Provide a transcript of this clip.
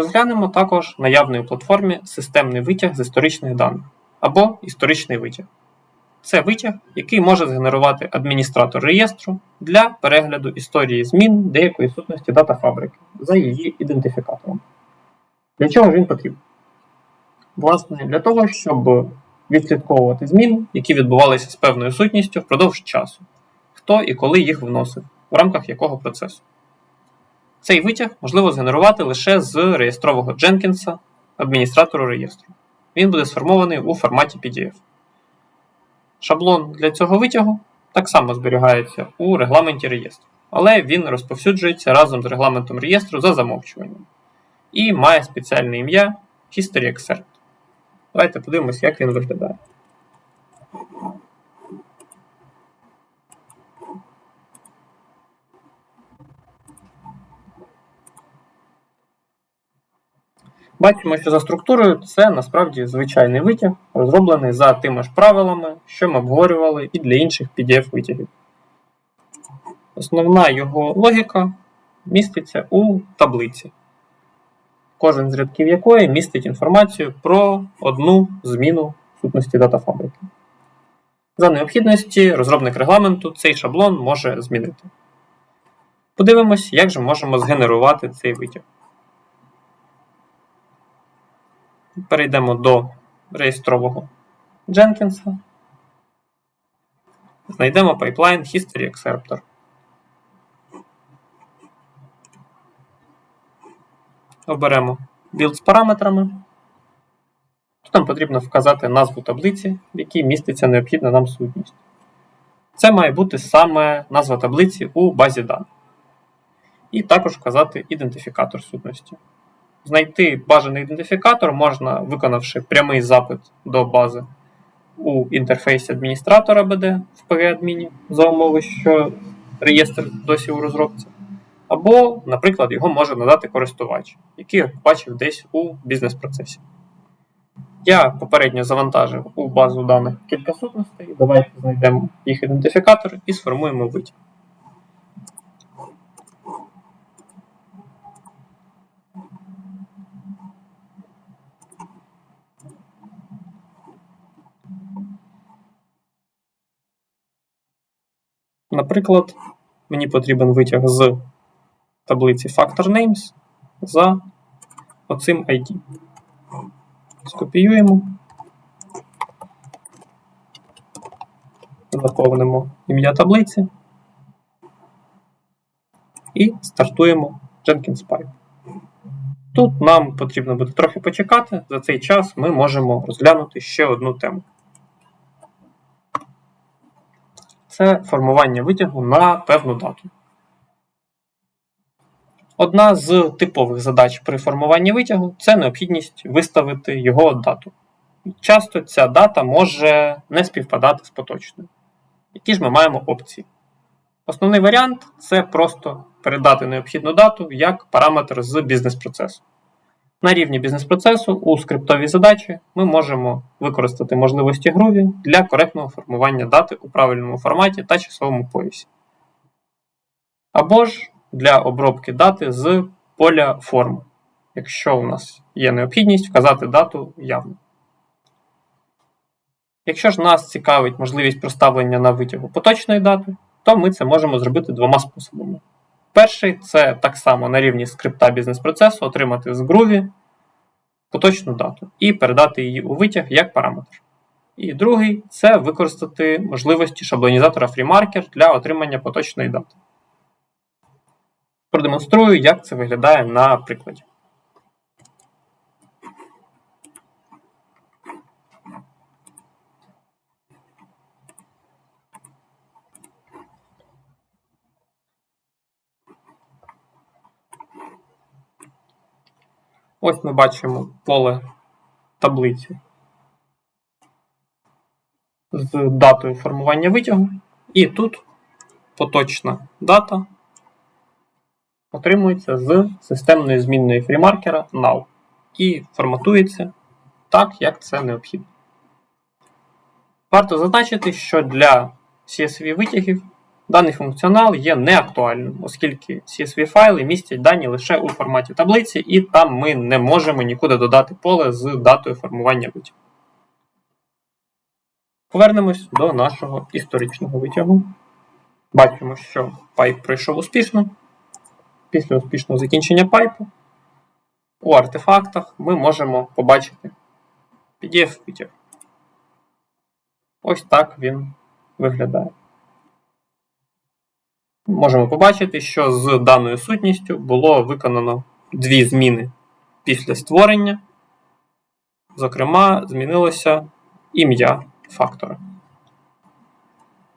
Розглянемо також наявний у платформі системний витяг з історичних даних або історичний витяг. Це витяг, який може згенерувати адміністратор реєстру для перегляду історії змін деякої сутності дата фабрики за її ідентифікатором. Для чого ж він потрібен? Власне, для того, щоб відслідковувати зміни, які відбувалися з певною сутністю впродовж часу, хто і коли їх вносив, в рамках якого процесу. Цей витяг можливо згенерувати лише з реєстрового Jenkins адміністратору реєстру. Він буде сформований у форматі PDF. Шаблон для цього витягу так само зберігається у регламенті реєстру, але він розповсюджується разом з регламентом реєстру за замовчуванням і має спеціальне ім'я History Excerpt. Давайте подивимось, як він виглядає. Бачимо, що за структурою це насправді звичайний витяг, розроблений за тими ж правилами, що ми обговорювали і для інших PDF-витягів. Основна його логіка міститься у таблиці, кожен з рядків якої містить інформацію про одну зміну сутності датафабрики. За необхідності розробник регламенту цей шаблон може змінити. Подивимось, як же можемо згенерувати цей витяг. Перейдемо до реєстрового Jenkins. Знайдемо pipeline History Excerptor. Оберемо build з параметрами. Тут нам потрібно вказати назву таблиці, в якій міститься необхідна нам сутність. Це має бути саме назва таблиці у базі даних. І також вказати ідентифікатор сутності. Знайти бажаний ідентифікатор можна, виконавши прямий запит до бази у інтерфейсі адміністратора BD в PG-адміні за умови, що реєстр досі у розробці. Або, наприклад, його може надати користувач, який бачив десь у бізнес-процесі. Я попередньо завантажив у базу даних кілька сутностей. Давайте знайдемо їх ідентифікатор і сформуємо витяг. Наприклад, мені потрібен витяг з таблиці Factor Names за оцим ID. Скопіюємо, заповнимо ім'я таблиці і стартуємо Jenkins Pipe. Тут нам потрібно буде трохи почекати. За цей час ми можемо розглянути ще одну тему. Це формування витягу на певну дату. Одна з типових задач при формуванні витягу це необхідність виставити його дату. Часто ця дата може не співпадати з поточною. Які ж ми маємо опції? Основний варіант це просто передати необхідну дату як параметр з бізнес-процесу. На рівні бізнес-процесу у скриптовій задачі ми можемо використати можливості Groovy для коректного формування дати у правильному форматі та часовому поясі. Або ж для обробки дати з поля форми, якщо у нас є необхідність вказати дату явно. Якщо ж нас цікавить можливість проставлення на витягу поточної дати, то ми це можемо зробити двома способами. Перший це так само на рівні скрипта бізнес-процесу отримати з Groovy поточну дату і передати її у витяг як параметр. І другий це використати можливості шаблонізатора FreeMarker для отримання поточної дати. Продемонструю, як це виглядає на прикладі. Ось ми бачимо поле таблиці з датою формування витягу. І тут поточна дата отримується з системної змінної фрімаркера now і форматується так, як це необхідно. Варто зазначити, що для CSV витягів даний функціонал є неактуальним, оскільки CSV файли містять дані лише у форматі таблиці, і там ми не можемо нікуди додати поле з датою формування витягу. Повернемось до нашого історичного витягу. Бачимо, що пайп пройшов успішно. Після успішного закінчення пайпу у артефактах ми можемо побачити PDF-витяг. Ось так він виглядає. Можемо побачити, що з даною сутністю було виконано дві зміни після створення. Зокрема, змінилося ім'я фактора.